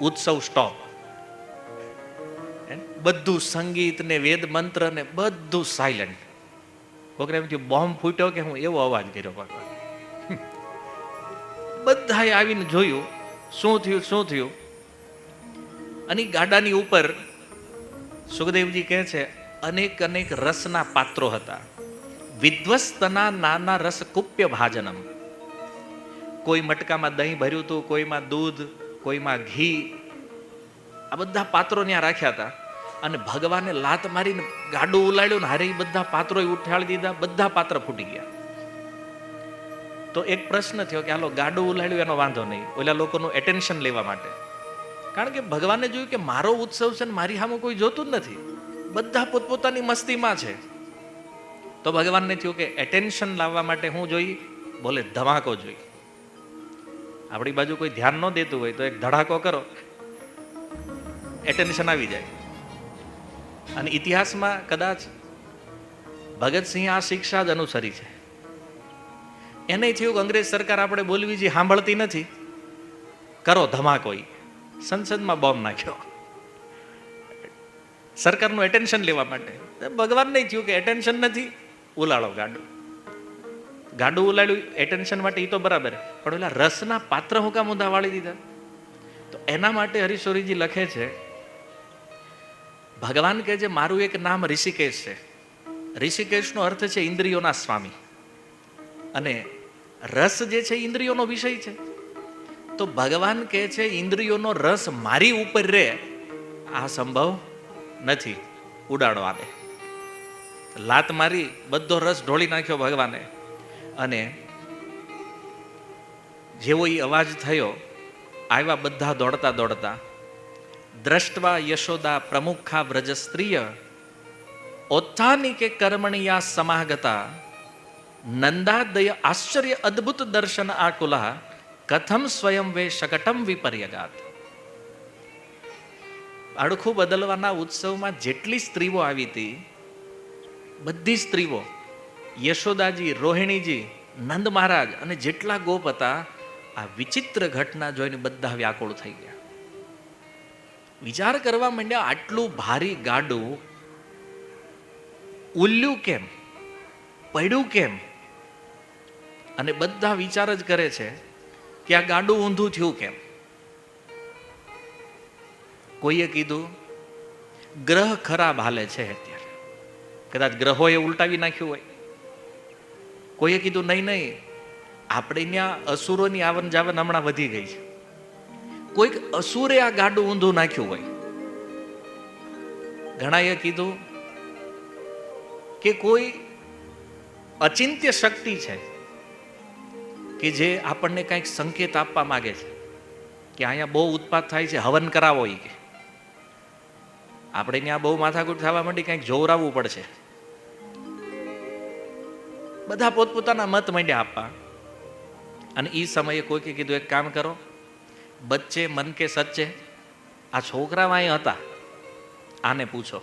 ઉત્સવ સ્ટોપ. બધું સંગીત ને વેદ મંત્ર ને બધું સાયલન્ટ કોકરે એમ થયું, બોમ્બ ફૂટ્યો કે હું? એવો અવાજ કર્યો ભગવાન બધાએ આવીને જોયું, શું થયું શું થયું? અને ગાડાની ઉપર સુખદેવજી કહે છે, અનેક અનેક રસના પાત્રો હતા. વિધ્વસ્તના નાના રસ કુપ્ય ભાજનમ કોઈ મટકામાં દહીં ભર્યું હતું કોઈમાં દૂધ કોઈમાં ઘી, આ બધા પાત્રો ત્યાં રાખ્યા હતા. અને ભગવાને લાત મારીને ગાડું ઉલાડ્યું ને હારે બધા પાત્રો ઉઠાડી દીધા, બધા પાત્ર ફૂટી ગયા. તો એક પ્રશ્ન થયો કે હાલો, ગાડું ઉલાડ્યું એનો વાંધો નહીં. ઓલા લોકોનું એટેન્શન લેવા માટે. કારણ કે ભગવાને જોયું કે મારો ઉત્સવ છે ને મારી સામે કોઈ જોતું જ નથી. બધા પોતપોતાની મસ્તીમાં છે. તો ભગવાનને થયું કે એટેન્શન લાવવા માટે હું જોઈ, બોલે ધમાકો જોઈ. આપણી બાજુ કોઈ ધ્યાન ન દેતું હોય તો એક ધડાકો કરો. એટેન્શન આવી જાય. અને ઇતિહાસમાં કદાચ ભગતસિંહ આ શિક્ષા જ અનુસરી છે. એને થયું કે અંગ્રેજ સરકાર આપણે બોલવી જે સાંભળતી નથી. કરો ધમાકો ઈ. સંસદમાં બોમ્બ નાખ્યો. સરકારનું એટેન્શન લેવા માટે. ભગવાનને થયું કે એટેન્શન નથી. ઉલાળો ગાડું. ગાડું ઉલાડ્યું એટેન્શન માટે એ તો બરાબર. પણ ઓલા રસના પાત્ર હું કામ ઊંધા વાળી દીધા. તો એના માટે હરીશ્વરીજી લખે છે, ભગવાન કહે છે, મારું એક નામ ઋષિકેશ છે. ઋષિકેશનો અર્થ છે ઇન્દ્રિયોના સ્વામી. અને રસ જે છે ઇન્દ્રિયોનો વિષય છે. તો ભગવાન કહે છે, ઇન્દ્રિયોનો રસ મારી ઉપર રહે આ સંભવ નથી. ઉડાડો આને લાત મારી, બધો રસ ઢોળી નાખ્યો ભગવાને. અને જેવો એ અવાજ થયો, આવ્યા બધા દોડતા દોડતા, દ્રષ્ટવા યશોદા પ્રમુખા વ્રજ સ્ત્રીય ઓત્થાની કે કર્મણિયા સમાગતા, નંદાદય આશ્ચર્ય અદ્ભુત દર્શન આકુલા, કથમ સ્વયં વે શકટમ વિપર્યગાત. અડખું બદલવાના ઉત્સવમાં જેટલી સ્ત્રીઓ આવી હતી, બધી સ્ત્રીઓ યશોદાજી, રોહિણીજી, નંદ મહારાજ અને જેટલા ગોપ હતા, આ વિચિત્ર ઘટના જોઈને બધા વ્યાકુળ થઈ ગયા. વિચાર કરવા માંડ્યા, આટલું ભારી ગાડું ઉલ્યું કેમ? પડ્યું કેમ? અને બધા વિચાર જ કરે છે કે આ ગાડું ઊંધું થયું કેમ? કોઈએ કીધું, ગ્રહ ખરાબ હાલે છે અત્યારે. કદાચ ગ્રહોએ ઉલટાવી નાખ્યું હોય. કોઈએ કીધું, નહીં નહીં, આપણે ત્યાં અસુરોની આવન જાવન હમણાં વધી ગઈ છે. કોઈક અસુરે આ ગાડું ઊંધું નાખ્યું હોય. ઘણાએ કીધું કે કોઈ અચિંત્ય શક્તિ છે કે જે આપણને કંઈક સંકેત આપવા માગે છે કે અહીંયા બહુ ઉત્પાદ થાય છે, હવન કરાવો એ કે. આપણે ત્યાં બહુ માથાકૂટ થવા માંડી કંઈક જોવરાવવું પડશે. બધા પોતપોતાના મત માંડ્યા આપવા. અને એ સમયે કોઈકે કીધું, એક કામ કરો, બચ્ચે મન કે સચ્ચે, આ છોકરામાં અહીં હતા, આને પૂછો,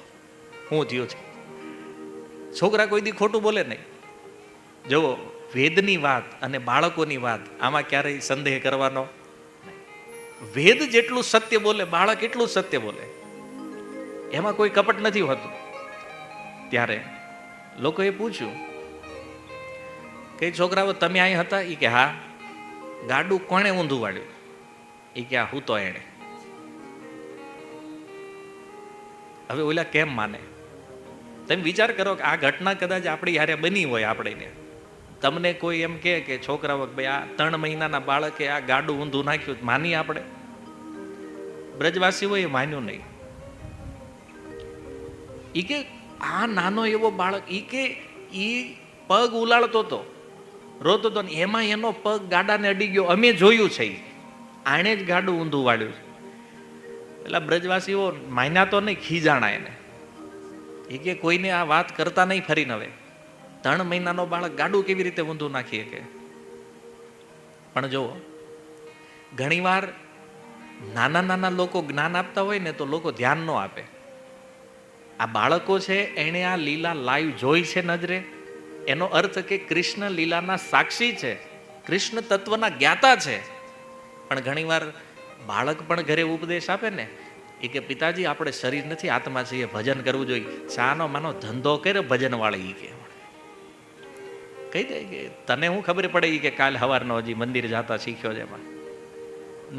હું થયો છે? છોકરા કોઈ દી ખોટું બોલે નહીં. જુઓ, વેદની વાત અને બાળકોની વાત, આમાં ક્યારેય સંદેહ કરવાનો વેદ જેટલું સત્ય બોલે, બાળક એટલું સત્ય બોલે. એમાં કોઈ કપટ નથી હોતું. ત્યારે લોકોએ પૂછ્યું કે છોકરાઓ, તમે અહીં હતા? એ કે, હા. ગાડું કોણે ઊંધું વાળ્યું? એ કે હું તો એણે. હવે ઓલા કેમ માને? તમે વિચાર કરો કે આ ઘટના કદાચ આપણી યારે બની હોય આપણે તમને કોઈ એમ કે કે છોકરાઓ ભાઈ, આ ત્રણ મહિનાના બાળકે આ ગાડું ઊંધું નાખ્યું માની આપણે? બ્રજવાસીઓ એ માન્યું નહીં. ઈ કે, આ નાનો એવો બાળક, ઈ કે, ઈ પગ ઉલાળતો હતો રોતો હતો ને એમાં એનો પગ ગાડાને અડી ગયો. અમે જોયું છે આણે જ ગાડું ઊંધું વાળ્યું છે. પેલા બ્રજવાસીઓ માન્યા તો નહીં, ખીજાણા એને. એ કે કોઈને આ વાત કરતા નહીં ફરીને હવે. ત્રણ મહિનાનો બાળક ગાડું કેવી રીતે ઊંધું નાખી શકે? પણ જુઓ, ઘણીવાર નાના નાના લોકો જ્ઞાન આપતા હોય ને તો લોકો ધ્યાન ન આપે. આ બાળકો છે, એણે આ લીલા લાઈવ જોઈ છે નજરે. એનો અર્થ કે કૃષ્ણ લીલાના સાક્ષી છે, કૃષ્ણ તત્વના જ્ઞાતા છે. પણ ઘણીવાર બાળક પણ ઘરે ઉપદેશ આપે ને, એ કે પિતાજી, આપણે શરીર નથી, આત્મા છીએ ભજન કરવું જોઈએ. ચાનો માનો ધંધો કર્યો ભજન વાળી કે. કહી દે કે, તને હું ખબર પડે કે કાલ હવારનો હજી મંદિર જાતા શીખ્યો છે એમાં.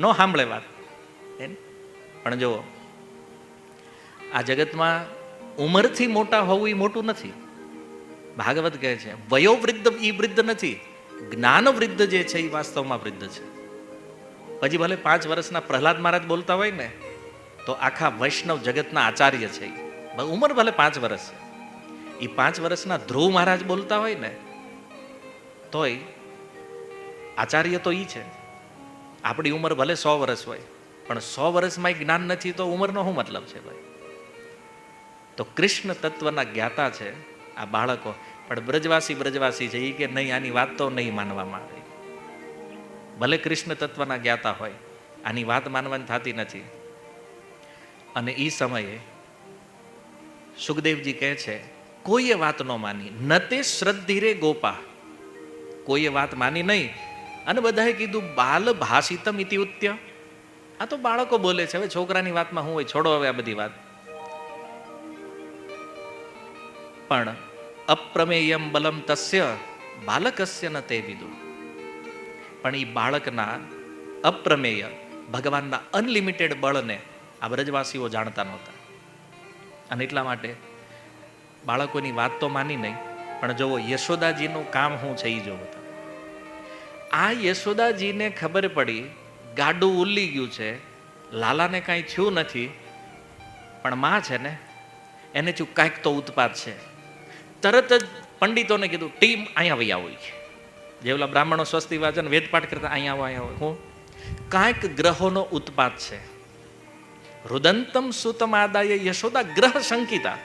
નો સાંભળે વાત? પણ જો આ જગતમાં ઉંમરથી મોટા હોવું એ મોટું નથી. ભાગવત કહે છે વયોવૃદ્ધ એ વૃદ્ધ નથી, જ્ઞાન વૃદ્ધ જે છે એ વાસ્તવમાં વૃદ્ધ છે. પછી ભલે પાંચ વર્ષના પ્રહલાદ મહારાજ બોલતા હોય ને, તો આખા વૈષ્ણવ જગતના આચાર્ય છે ઉંમર ભલે પાંચ વર્ષ. છે એ પાંચ વર્ષના ધ્રુવ મહારાજ બોલતા હોય ને, તોય આચાર્ય તો ઈ છે. આપણી ઉંમર ભલે સો વર્ષ હોય, પણ સો વર્ષમાં જ્ઞાન નથી તો ઉંમરનો શું મતલબ છે ભાઈ? તો કૃષ્ણ તત્વના જ્ઞાતા છે આ બાળકો. પણ બ્રજવાસી બ્રજવાસી છે એ કે નહીં, આની વાત તો નહીં માનવામાં આવે. ભલે કૃષ્ણ તત્વના જ્ઞાતા હોય, આની વાત માનવાની થતી નથી. અને એ સમયે સુખદેવજી કહે છે, કોઈએ વાત ન માની, ન તે શ્રદ્ધિરે ગોપા. કોઈએ વાત માની નહીં, અને બધાએ કીધું, બાલ ભાષિતમ ઇતિ ઉત્ય. આ તો બાળકો બોલે છે, હવે છોકરાની વાતમાં હું હોય, છોડો હવે આ બધી વાત. પણ અપ્રમેયમ બલમ તસ્ય બાલકસ્ય ન તે વિદુ પણ એ બાળકના અપ્રમેય ભગવાનના અનલિમિટેડ બળને આ બ્રજવાસીઓ જાણતા નહોતા અને એટલા માટે બાળકોની વાત તો માની નહીં પણ જુઓ યશોદાજીનું કામ હું છે એ જોવો આ યશોદાજીને ખબર પડી ગાડું ઉલ્લી ગયું છે લાલાને કાંઈ થયું નથી પણ માં છે ને એને થયું કાંઈક તો ઉત્પાદ છે તરત જ પંડિતોને કીધું, ટીમ અહીંયા વહી હોય છે. જે બ્રાહ્મણો સ્વસ્તિ વાચન વેદપાઠ કરતા અહીંયા આવો અહીંયા આવો હું, કાંઈક ગ્રહોનો ઉત્પાદ છે. રુદંતમ સુતમ આદાય યશોદા ગ્રહ શંકિતા.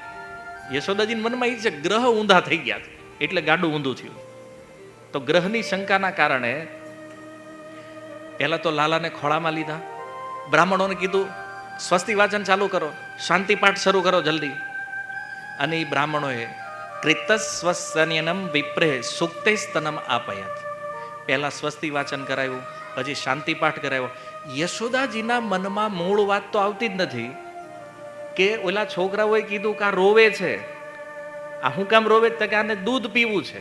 યશોદાજીના મનમાં એ છે, ગ્રહ ઊંધા થઈ ગયા છે. એટલે ગાડું ઊંધું થયું. તો ગ્રહની શંકાના કારણે પહેલા તો લાલાને ખોળામાં લીધા. બ્રાહ્મણોને કીધું સ્વસ્તિ વાચન ચાલુ કરો. શાંતિ પાઠ શરૂ કરો જલ્દી. અને એ બ્રાહ્મણોએ કૃતસ્વસ્તન્યનમ વિપ્રે સુક્તે સ્તનમ આપયત પહેલા સ્વસ્તિ વાચન કરાયું, પછી શાંતિ પાઠ કરાયો. યશોદાજીના મનમાં મૂળ વાત તો આવતી જ નથી કે ઓલા છોકરાઓએ કીધું કે આ રોવે છે. આ હું કામ રોવે? તો કે આને દૂધ પીવું છે.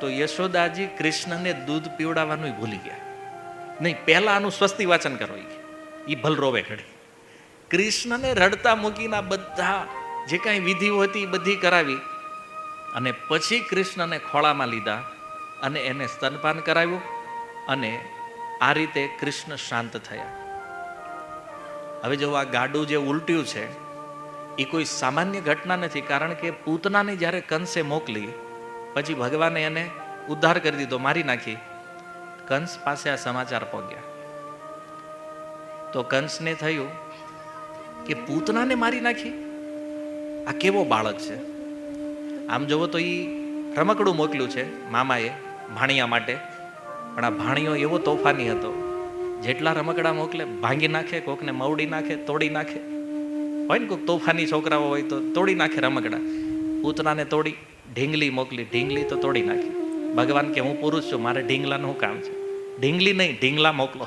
તો યશોદાજી કૃષ્ણને દૂધ પીવડાવવાનું ભૂલી ગયા. નહીં, પહેલા આનું સ્વસ્તિ વાચન કરો એ ભલ રોવે ઘડી. કૃષ્ણને રડતા મૂકીને બધા જે કાંઈ વિધિઓ હતી એ બધી કરાવી અને પછી કૃષ્ણને ખોળામાં લીધા અને એને સ્તનપાન કરાવ્યું અને આ રીતે કૃષ્ણ શાંત થયા. હવે જો આ ગાડું જે ઉલટ્યું છે, એ કોઈ સામાન્ય ઘટના નથી, કારણ કે પૂતનાને જ્યારે કંસે મોકલી, પછી ભગવાને એને ઉદ્ધાર કરી દીધો, મારી નાખી, કંસ પાસે આ સમાચાર પહોંચ્યા. તો કંસને થયું કે પૂતનાને મારી નાખી? આ કેવો બાળક છે? આમ જુઓ તો એ રમકડું મોકલ્યું છે મામાએ ભાણિયા માટે. પણ આ ભાણિયો એવો તોફાની હતો. જેટલા રમકડા મોકલે, ભાંગી નાખે, કોકને મવડી નાખે, તોડી નાખે. હોય ને કોઈક તોફાની છોકરાઓ હોય તો તોડી નાખે રમકડા. પૂતનાને તોડી, ઢીંગલી મોકલી, ઢીંગલી તો તોડી નાખી. ભગવાન કે હું પુરુષ છું, મારે ઢીંગલાનું કામ છે. ઢીંગલી નહીં, ઢીંગલા મોકલો.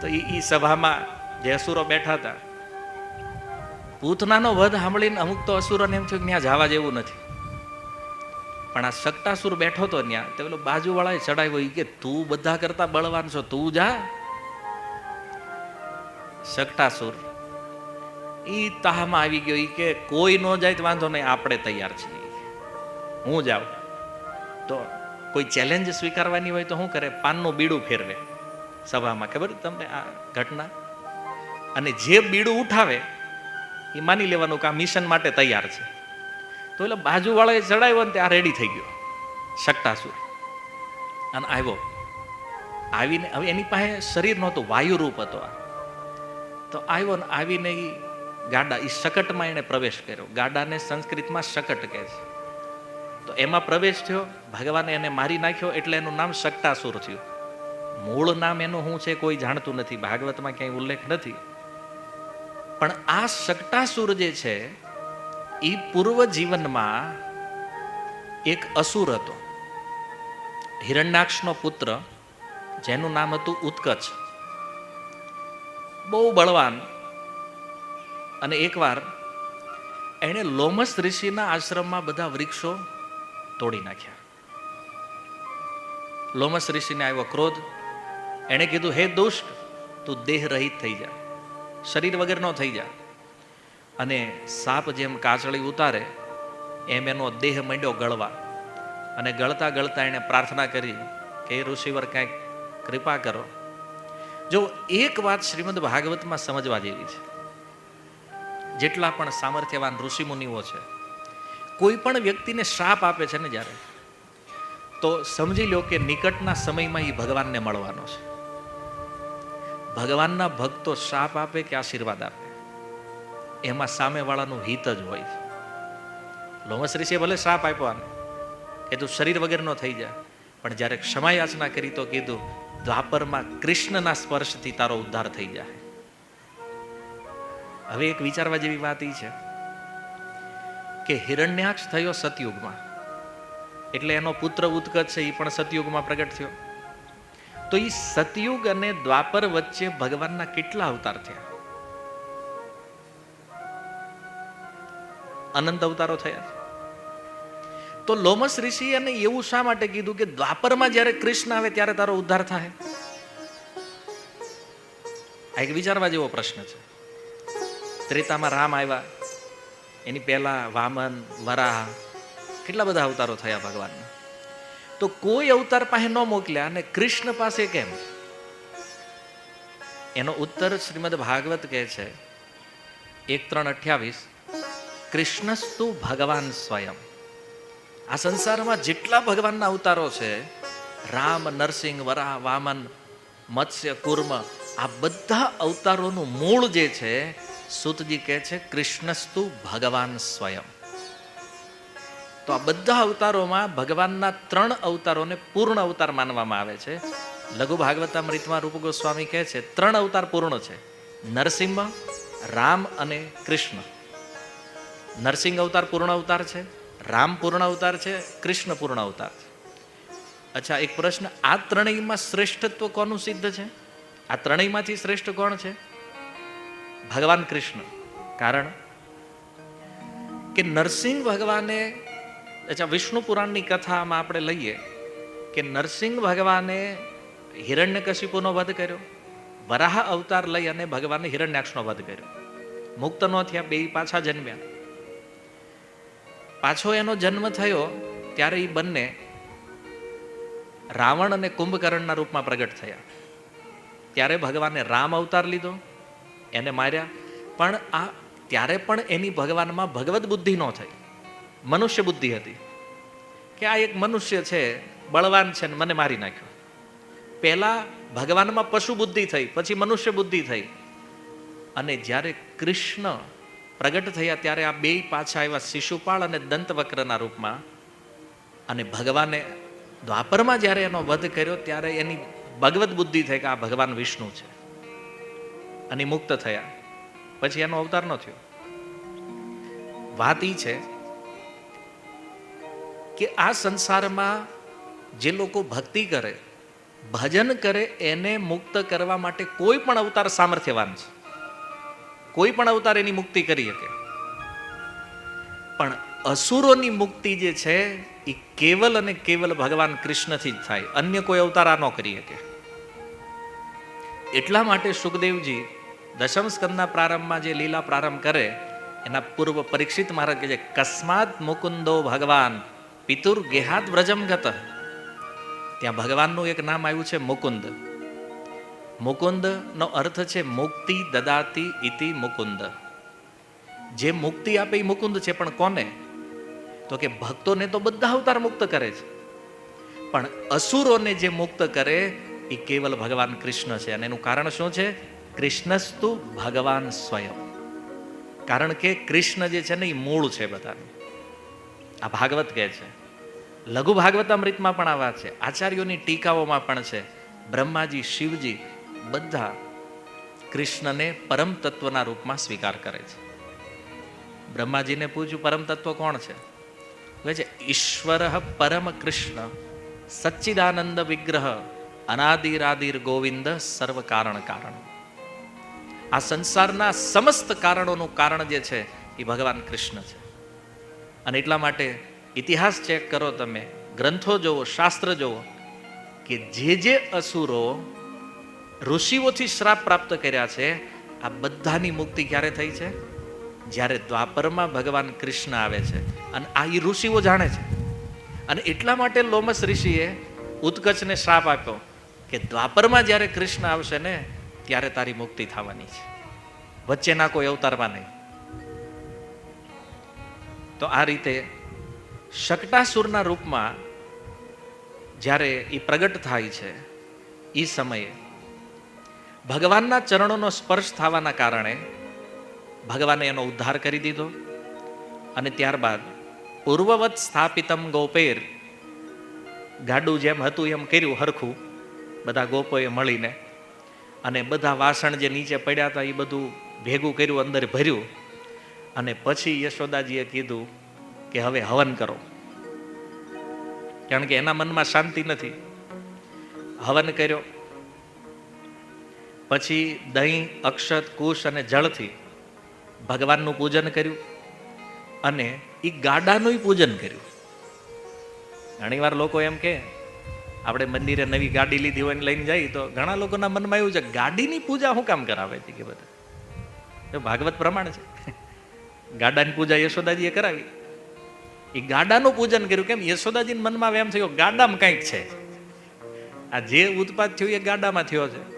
તો એ સભામાં જે અસુરો બેઠા હતા. પૂતનાનો વધ સાંભળીને અમુક તો અસુરોને એમ થયું કે ત્યાં જવા જેવું નથી. પણ આ સટ્ટાસુર બેઠો તો ત્યાં તે પેલો બાજુવાળાએ ચડાવ્યો ઈ કે, તું બધા કરતા બળવાન છો, તું જા. સટ્ટાસુર, ઈ તાહમાં આવી ગયો, ઈ કે, કોઈ ન જાય તો વાંધો નહીં, આપણે તૈયાર છીએ. હું જાઉં. તો કોઈ ચેલેન્જ સ્વીકારવાની હોય તો શું કરે, પાનનું બીડું ફેરવે સભામાં. ખબર? તમને આ ઘટના? અને જે બીડું ઉઠાવે એ માની લેવાનું કે આ મિશન માટે તૈયાર છે. તો એટલે બાજુવાળાએ ચડાવ્યો ને તે આ રેડી થઈ ગયો. સટ્ટાસુર અને આવ્યો. આવીને હવે એની પાસે શરીર નહોતું વાયુ રૂપ હતો આ. તો આવ્યો ને આવીને એ ગાડા એ શકટમાં એણે પ્રવેશ કર્યો. ગાડાને સંસ્કૃતમાં શકટ કહે છે. તો એમાં પ્રવેશ થયો, ભગવાને એને મારી નાખ્યો એટલે એનું નામ શકટાસુર થયું. મૂળ નામ એનું શું છે કોઈ જાણતું નથી. ભાગવતમાં ક્યાંય ઉલ્લેખ નથી. પણ આ શકટાસુર જે છે એ પૂર્વ જીવનમાં એક અસુર હતો. હિરણ્યાક્ષનો પુત્ર, જેનું નામ હતું ઉત્કચ, બહુ બળવાન અને એકવાર એણે લોમસ ઋષિના આશ્રમમાં બધા વૃક્ષો તોડી નાખ્યા. લોમસ ઋષિને આવ્યો ક્રોધ. એણે કીધું, હે દુષ્ટ, તું દેહ રહિત થઈ જા. શરીર વગરનો થઈ જા અને સાપ જેમ કાચળી ઉતારે, એમ એનો દેહ માંડ્યો ગળવા. અને ગળતા ગળતા એણે પ્રાર્થના કરી કે, હે ઋષિવર, કાંઈક કૃપા કરો. જો એક વાત શ્રીમદ ભાગવતમાં સમજવા જેવી છે. જેટલા પણ સામર્થ્યવાન ઋષિમુનિઓ છે, કોઈ પણ વ્યક્તિને શ્રાપ આપે છે ને જ્યારે, તો સમજી લો કે નિકટના સમયમાં એ ભગવાનને મળવાનો છે. ભગવાનના ભક્તો શાપ આપે કે આશીર્વાદ આપે? એમાં સામેવાળાનું હિત જ હોય. લોમસ ઋષિએ ભલે શ્રાપ આપ્યો કે તું શરીર વગરનો થઈ જા, પણ જ્યારે ક્ષમા યાચના કરી તો કીધું, દ્વાપરમાં કૃષ્ણના સ્પર્શથી તારો ઉદ્ધાર થઈ જાય હવે એક વિચારવા જેવી વાત એ છે કે હિરણ્યાક્ષ થયો સતયુગમાં. એટલે એનો પુત્ર ઉત્કચ છે એ પણ સતયુગમાં પ્રગટ થયો. તો એ સતયુગ અને દ્વાપર વચ્ચે ભગવાનના કેટલા અવતાર થયા? અનંત અવતારો થયા. તો લોમસ ઋષિ અને એવું શા માટે કીધું કે દ્વાપરમાં જ્યારે કૃષ્ણ આવે ત્યારે તારો ઉદ્ધાર થાય? આ એક વિચારવા જેવો પ્રશ્ન છે. ત્રેતામાં રામ આવ્યા. એની પહેલા વામન, વરાહ કેટલા બધા અવતારો થયા ભગવાનના? તો કોઈ અવતાર પાસે ન મોકલ્યા અને કૃષ્ણ પાસે કેમ? એનો ઉત્તર શ્રીમદ ભાગવત કહે છે, એક ત્રણ અઠ્યાવીસ, કૃષ્ણસ્તુ ભગવાન સ્વયં. આ સંસારમાં જેટલા ભગવાનના અવતારો છે, રામ, નરસિંહ વરાહ વામન, મત્સ્ય, કુર્મ, આ બધા અવતારોનું મૂળ જે છે, સુતજી કહે છે, કૃષ્ણસ્તુ ભગવાન સ્વયં. તો આ બધા અવતારોમાં ભગવાનના ત્રણ અવતારોને પૂર્ણ અવતાર માનવામાં આવે છે. લઘુ ભાગવતામૃતમાં રૂપ ગોસ્વામી કહે છે, ત્રણ અવતાર પૂર્ણ છે. નરસિંહ, રામ અને કૃષ્ણ. નરસિંહ અવતાર પૂર્ણ અવતાર છે, રામ પૂર્ણ અવતાર છે, કૃષ્ણ પૂર્ણ અવતાર છે. અચ્છા, એક પ્રશ્ન, આ ત્રણેયમાં શ્રેષ્ઠત્વ કોનું સિદ્ધ છે? આ ત્રણેયમાંથી શ્રેષ્ઠ કોણ છે? ભગવાન કૃષ્ણ. કારણ કે નરસિંહ ભગવાને અચ્છા, વિષ્ણુ પુરાણની કથામાં આપણે લઈએ કે નરસિંહ ભગવાને હિરણ્યકશિપુનો વધ કર્યો, વરાહ અવતાર લઈ અને ભગવાને હિરણ્યાક્ષનો વધ કર્યો. મુક્ત ન થયા, બે પાછા જન્મ્યા. પાછો એનો જન્મ થયો ત્યારે એ બંને રાવણ અને કુંભકર્ણના રૂપમાં પ્રગટ થયા. ત્યારે ભગવાને રામ અવતાર લીધો, એને માર્યા. પણ આ, ત્યારે પણ એની ભગવાનમાં ભગવત બુદ્ધિ ન થઈ. મનુષ્ય બુદ્ધિ હતી. કે આ એક મનુષ્ય છે, બળવાન છે ને મને મારી નાખ્યો. પહેલા ભગવાનમાં પશુ બુદ્ધિ થઈ, પછી મનુષ્ય બુદ્ધિ થઈ. અને જ્યારે કૃષ્ણ પ્રગટ થયા, ત્યારે આ બે પાછા આવ્યા શિશુપાળ અને દંતવક્રના રૂપમાં. અને ભગવાને દ્વાપરમાં જ્યારે એનો વધ કર્યો, ત્યારે એની ભગવત બુદ્ધિ થઈ કે આ ભગવાન વિષ્ણુ છે. અને મુક્ત થયા. પછી એનો અવતાર ન થયો. વાત એ છે કે આ સંસારમાં જે લોકો ભક્તિ કરે, ભજન કરે, એને મુક્ત કરવા માટે કોઈ પણ અવતાર સામર્થ્યવાન છે. કોઈ પણ અવતાર એની મુક્તિ કરી શકે. પણ અસુરોની મુક્તિ જે છે, એ કેવલ અને કેવલ ભગવાન કૃષ્ણથી જ થાય. અન્ય કોઈ અવતાર આ ન કરી શકે. એટલા માટે સુખદેવજી દશમ સ્કંદના પ્રારંભમાં જે લીલા પ્રારંભ કરે, એના પૂર્વ પરીક્ષિત મહારાજ કે છે કસ્માત મુકુંદો ભગવાન પિતુર ગેહાત વ્રજમ ગત. ત્યાં ભગવાનનું એક નામ આવ્યું છે મુકુંદ. મુકુંદ નો અર્થ છે મુક્તિ દદાતી ઇતિ મુકુંદ. જે મુક્તિ આપે એ મુકુંદ છે, પણ કોને? તો કે ભક્તોને તો બધા અવતાર મુક્ત કરે છે. પણ અસુરોને જે મુક્ત કરે એ કેવલ ભગવાન કૃષ્ણ છે. અને એનું કારણ શું છે? કૃષ્ણસ્તુ ભગવાન સ્વયં. કારણ કે કૃષ્ણ જે છે ને એ મૂળ છે બધાનું. આ ભાગવત કહે છે. લઘુ ભાગવત અમૃતમાં પણ આવા છે. આચાર્યોની ટીકાઓમાં પણ છે. બ્રહ્માજી, શિવજી બધા કૃષ્ણને પરમ તત્વના રૂપમાં સ્વીકાર કરે છે. બ્રહ્માજીને પૂછ્યું પરમ તત્વ કોણ છે? કહે છે, ઈશ્વર પરમ કૃષ્ણ, સચ્ચિદાનંદ વિગ્રહ, અનાદિરાદિર ગોવિંદ સર્વ કારણ કારણ. આ સંસારના સમસ્ત કારણોનું કારણ જે છે, એ ભગવાન કૃષ્ણ છે. અને એટલા માટે ઇતિહાસ ચેક કરો તમે, ગ્રંથો જુઓ શાસ્ત્ર જુઓ કે જે જે અસુરો ઋષિઓથી શ્રાપ પ્રાપ્ત કર્યા છે, આ બધાની મુક્તિ ક્યારે થઈ છે? જ્યારે દ્વાપરમાં ભગવાન કૃષ્ણ આવે છે અને આ એ ઋષિઓ જાણે છે. અને એટલા માટે લોમસ ઋષિએ ઉત્કચને શ્રાપ આપ્યો કે દ્વાપરમાં જ્યારે કૃષ્ણ આવશે ને, ત્યારે તારી મુક્તિ થવાની છે. વચ્ચેના કોઈ અવતારમાં નહીં. તો આ રીતે શકટાસુરના રૂપમાં જ્યારે એ પ્રગટ થાય છે એ સમયે ભગવાનના ચરણોનો સ્પર્શ થવાના કારણે ભગવાને એનો ઉદ્ધાર કરી દીધો અને ત્યારબાદ પૂર્વવત સ્થાપિતમ ગોપેર ગાડું જેમ હતું એમ કર્યું હરખું, બધા ગોપોએ મળીને અને બધા વાસણ જે નીચે પડ્યા હતા એ બધું ભેગું કર્યું, અંદર ભર્યું અને પછી યશોદાજીએ કીધું કે હવે હવન કરો. કારણ કે એના મનમાં શાંતિ નથી. હવન કર્યો. પછી દહીં, અક્ષત, કુશ અને જળથી ભગવાનનું પૂજન કર્યું અને એ ગાડાનું પૂજન કર્યું. ઘણીવાર લોકો એમ કે, આપણે મંદિરે નવી ગાડી લીધી હોય લઈને જઈએ. તો ઘણા લોકોના મનમાં એવું છે ગાડીની પૂજા શું કામ કરાવે છે કે બધા? ભાગવત પ્રમાણ છે. ગાડાની પૂજા યશોદાજીએ કરાવી. એ ગાડાનું પૂજન કર્યું. કેમ? યશોદાજીના મનમાં એમ થયો, ગાડામાં કંઈક છે. આ જે ઉત્પાદ થયું એ ગાડામાં થયો છે.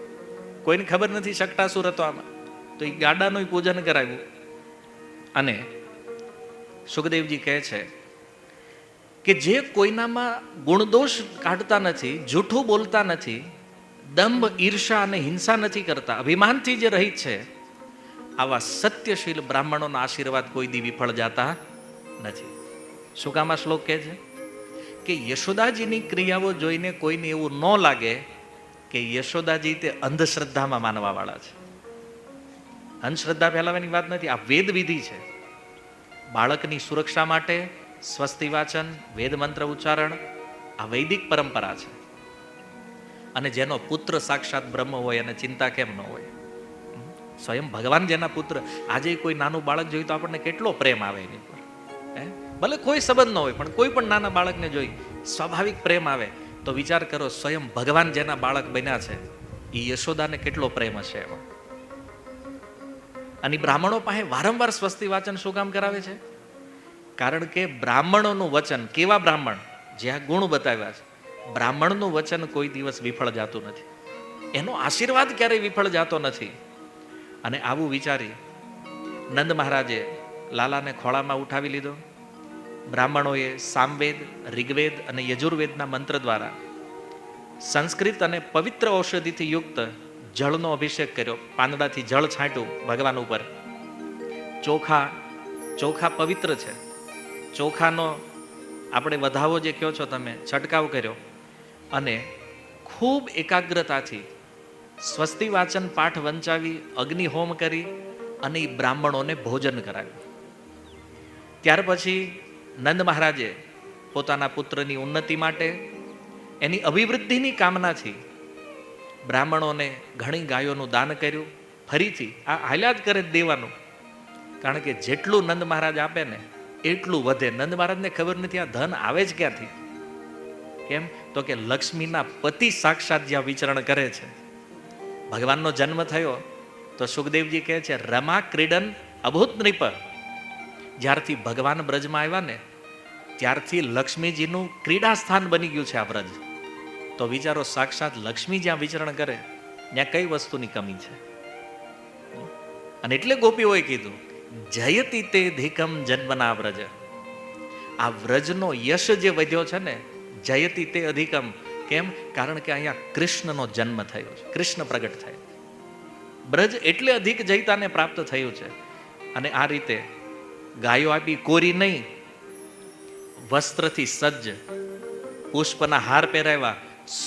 કોઈને ખબર નથી શકતા હતો આમાં. તો એ ગાડાનું પૂજન કરાવ્યું. અને સુખદેવજી કહે છે કે જે કોઈનામાં ગુણદોષ કાઢતા નથી, જૂઠું બોલતા નથી, દંભ, ઈર્ષા અને હિંસા નથી કરતા, અભિમાનથી જે રહિત છે, આવા સત્યશીલ બ્રાહ્મણોના આશીર્વાદ કોઈ દી વિફળ જાતા નથી. શું કામ આ શ્લોક કહે છે? કે યશોદાજીની ક્રિયાઓ જોઈને કોઈને એવું ન લાગે કે યશોદાજી તે અંધશ્રદ્ધામાં માનવાવાળા છે. અંધશ્રદ્ધા ફેલાવાની વાત નથી, આ વેદ વિધિ છે. બાળકની સુરક્ષા માટે સ્વસ્તિ વાચન, વેદ મંત્ર ઉચ્ચારણ, આ વૈદિક પરંપરા છે. અને જેનો પુત્ર સાક્ષાત બ્રહ્મ હોય અને ચિંતા કેમ ન હોય? સ્વયં ભગવાન જેના પુત્ર, આજે કોઈ નાનું બાળક જોયું તો આપણને કેટલો પ્રેમ આવે એની ભલે કોઈ સંબંધ ન હોય, પણ કોઈ પણ નાના બાળકને જોઈ સ્વાભાવિક પ્રેમ આવે, તો વિચાર કરો સ્વયં ભગવાન જેના બાળક બન્યા છે એ યશોદાને કેટલો પ્રેમ હશે એમાં? અને બ્રાહ્મણો પાસે વારંવાર સ્વસ્તિ વાચન શું કામ કરાવે છે? કારણ કે બ્રાહ્મણોનું વચન, કેવા બ્રાહ્મણ? જે આ ગુણ બતાવ્યા છે, બ્રાહ્મણનું વચન કોઈ દિવસ વિફળ જાતું નથી. એનો આશીર્વાદ ક્યારેય વિફળ જાતો નથી. અને આવું વિચારી નંદ મહારાજે લાલાને ખોળામાં ઉઠાવી લીધો. બ્રાહ્મણોએ સામવેદ, ઋગ્વેદ અને યજુર્વેદના મંત્ર દ્વારા સંસ્કૃત અને પવિત્ર ઔષધિથી યુક્ત જળનો અભિષેક કર્યો. પાંદડાથી જળ છાંટ્યું ભગવાન ઉપર. ચોખા ચોખા પવિત્ર છે. ચોખાનો આપણે વધાવો જે કહો છો તમે, છંટકાવ કર્યો. અને ખૂબ એકાગ્રતાથી સ્વસ્તિ વાચન પાઠ વંચાવી, અગ્નિ હોમ કરી અને બ્રાહ્મણોને ભોજન કરાવ્યું. ત્યાર પછી નંદ મહારાજે પોતાના પુત્રની ઉન્નતિ માટે એની અભિવૃદ્ધિની કામનાથી બ્રાહ્મણોને ઘણી ગાયોનું દાન કર્યું. ફરીથી આ હાલ્યા જ કરે દેવાનું. કારણ કે જેટલું નંદ મહારાજ આપે ને, એટલું વધે. નંદ મહારાજને ખબર નથી આ ધન આવે જ ક્યાંથી? કેમ? તો કે લક્ષ્મીના પતિ સાક્ષાત જ્યાં વિચરણ કરે છે. ભગવાનનો જન્મ થયો તો સુખદેવજી કહે છે, રમા ક્રીડન અભૂત નૃપ. જ્યારથી ભગવાન બ્રજમાં આવ્યા ને, ત્યારથી લક્ષ્મીજીનું ક્રીડા સ્થાન બની ગયું છે આ બ્રજ. તો વિચારો, સાક્ષાત લક્ષ્મી જ્યાં વિચરણ કરે, ત્યાં કઈ વસ્તુની કમી છે? અને એટલે ગોપીઓએ કીધું, જયતી તે ધીકમ જન્મના વ્રજ. આ વ્રજનો યશ જે વધ્યો છે ને, જયતી તે અધિકમ. કેમ? કારણ કે અહીંયા કૃષ્ણનો જન્મ થયો છે, કૃષ્ણ પ્રગટ થયો. બ્રજ એટલે અધિક જયતાને પ્રાપ્ત થયું છે. અને આ રીતે ગાયો આપી કોરી નહીં. વસ્ત્રથી સજ્જ, પુષ્પના હાર પહેરાવ્યા,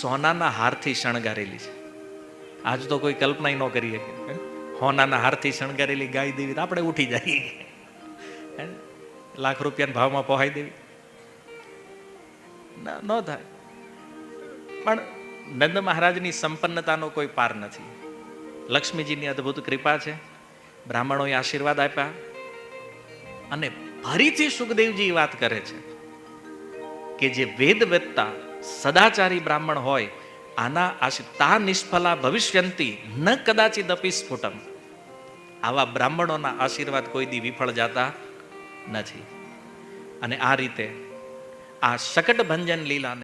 સોનાના હારથી શણગારેલી છે. આજ તો કોઈ કલ્પના ન કરી શકે હોનાના હારથી શણગારેલી ગાય દેવી તો આપણે ઉઠી જઈએ? લાખ રૂપિયાના ભાવમાં પહોંચાઈ દેવી. ન થાય. પણ નંદ મહારાજની સંપન્નતાનો કોઈ પાર નથી. લક્ષ્મીજીની અદ્ભુત કૃપા છે. બ્રાહ્મણોએ આશીર્વાદ આપ્યા. અને ફરીથી સુખદેવજી વાત કરે છે કે જે વેદ વેદતા સદાચારી બ્રાહ્મણ હોય, આના આશી તા નિષ્ફલા ભવિષ્યંતી ન કદાચિત અપી સ્ફુટમ. આવા બ્રાહ્મણોના આશીર્વાદ કોઈ દી વિફળ જાતા નથી. અને આ રીતે આ શકટ ભંજન લીલાને